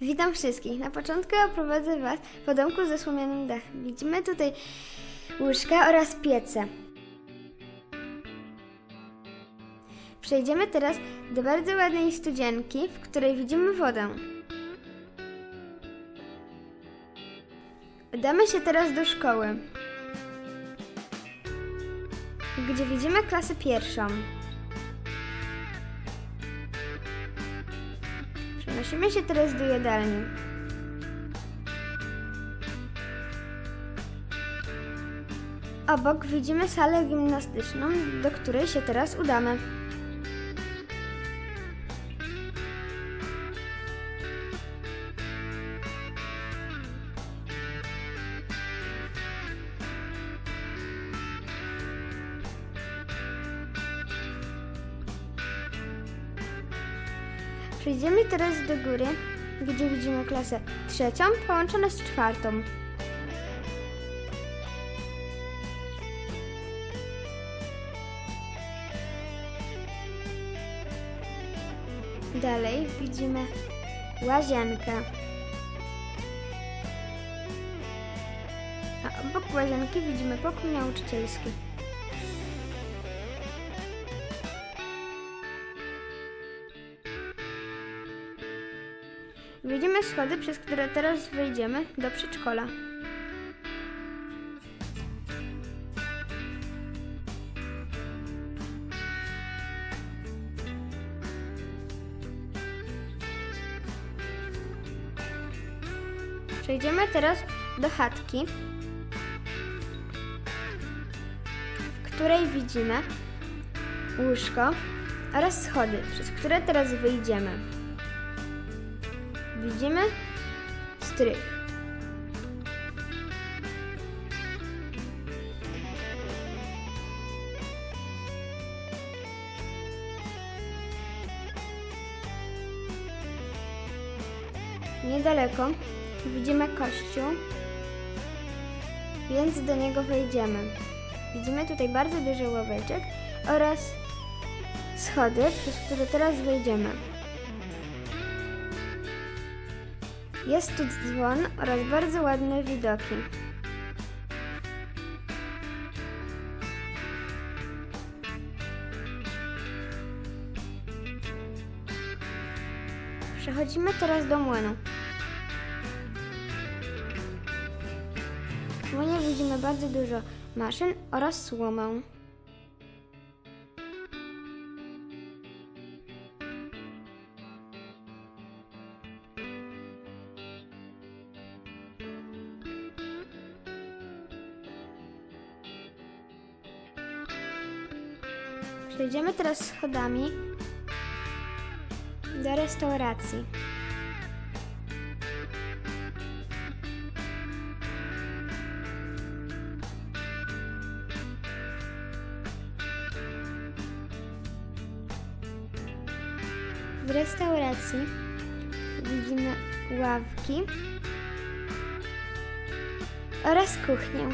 Witam wszystkich. Na początku oprowadzę Was po domku ze słomianym dachem. Widzimy tutaj łóżka oraz piece. Przejdziemy teraz do bardzo ładnej studzienki, w której widzimy wodę. Udamy się teraz do szkoły, gdzie widzimy klasę pierwszą. Przenosimy się teraz do jadalni. Obok widzimy salę gimnastyczną, do której się teraz udamy. Przejdziemy teraz do góry, gdzie widzimy klasę trzecią połączone z czwartą. Dalej widzimy łazienkę. A obok łazienki widzimy pokój nauczycielski. Widzimy schody, przez które teraz wejdziemy do przedszkola. Przejdziemy teraz do chatki, w której widzimy łóżko oraz schody, przez które teraz wyjdziemy. Widzimy strych. Niedaleko widzimy kościół, więc do niego wejdziemy. Widzimy tutaj bardzo duży ławeczek oraz schody, przez które teraz wejdziemy. Jest tu dzwon oraz bardzo ładne widoki. Przechodzimy teraz do młynu. W młynie widzimy bardzo dużo maszyn oraz słomę. Przejdziemy teraz schodami do restauracji. W restauracji widzimy ławki oraz kuchnię.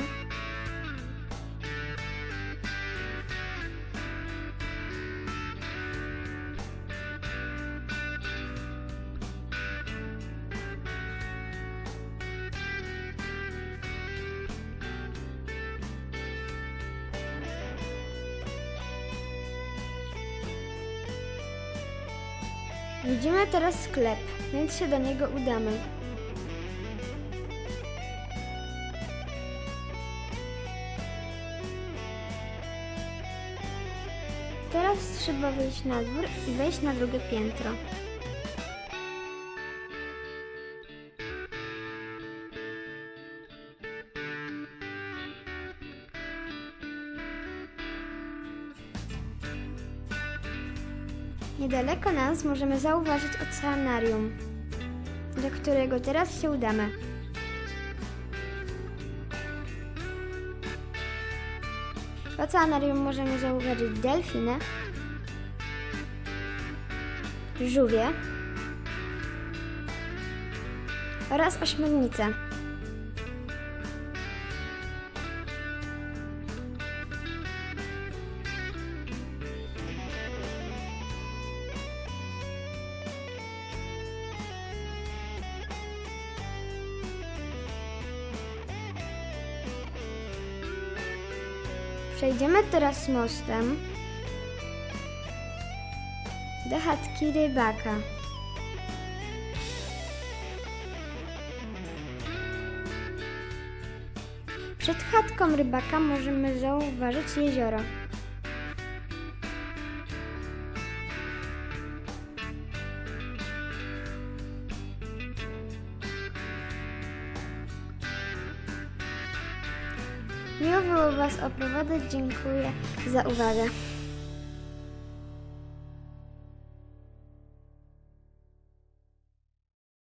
Widzimy teraz sklep, więc się do niego udamy. Teraz trzeba wyjść na dwór i wejść na drugie piętro. Niedaleko nas możemy zauważyć oceanarium, do którego teraz się udamy. W oceanarium możemy zauważyć delfiny, żółwie oraz ośmiornice. Przejdziemy teraz mostem do chatki rybaka. Przed chatką rybaka możemy zauważyć jezioro. Miło było Was oprowadzać. Dziękuję za uwagę.